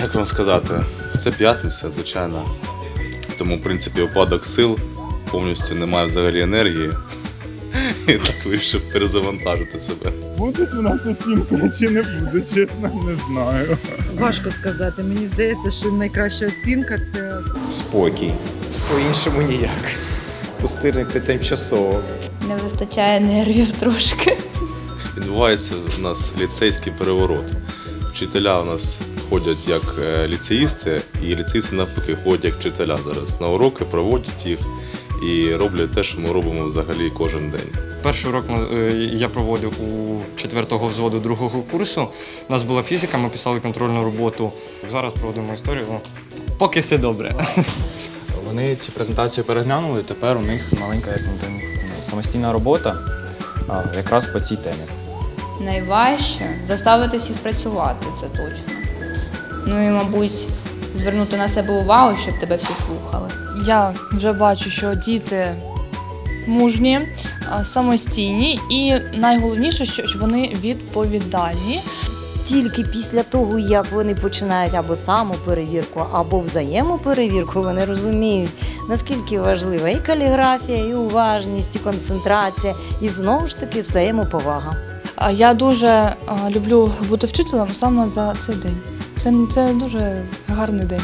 як вам сказати, це п'ятниця, звичайно. Тому, в принципі, упадок сил, повністю немає взагалі енергії. І так вирішив перезавантажити себе. Будуть у нас оцінки чи не буде, чесно, не знаю. Важко сказати. Мені здається, що найкраща оцінка це Спокій. По-іншому ніяк. Пустирник це тимчасово. Не вистачає нервів трошки. Відбувається у нас ліцейський переворот. Вчителя у нас ходять як е, ліцеїсти, і ліцеїсти навпаки ходять як вчителя зараз. На уроки проводять їх і роблять те, що ми робимо взагалі кожен день. Перший урок е, я проводив у четвертого взводу другого курсу. У нас була фізика, ми писали контрольну роботу. Зараз проводимо історію. Ну, Поки все добре. Вони цю презентацію переглянули, тепер у них маленька як там, самостійна робота якраз по цій темі. Найважче заставити всіх працювати, це точно. Ну і, мабуть, звернути на себе увагу, щоб тебе всі слухали. Я вже бачу, що діти мужні, самостійні і найголовніше, що що вони відповідальні. Тільки після того, як вони починають або самоперевірку, або взаємоперевірку, вони розуміють, наскільки важлива і каліграфія, і уважність, і концентрація, і знову ж таки взаємоповага. Я дуже люблю бути вчителем саме за цей день. Це, це дуже гарний день.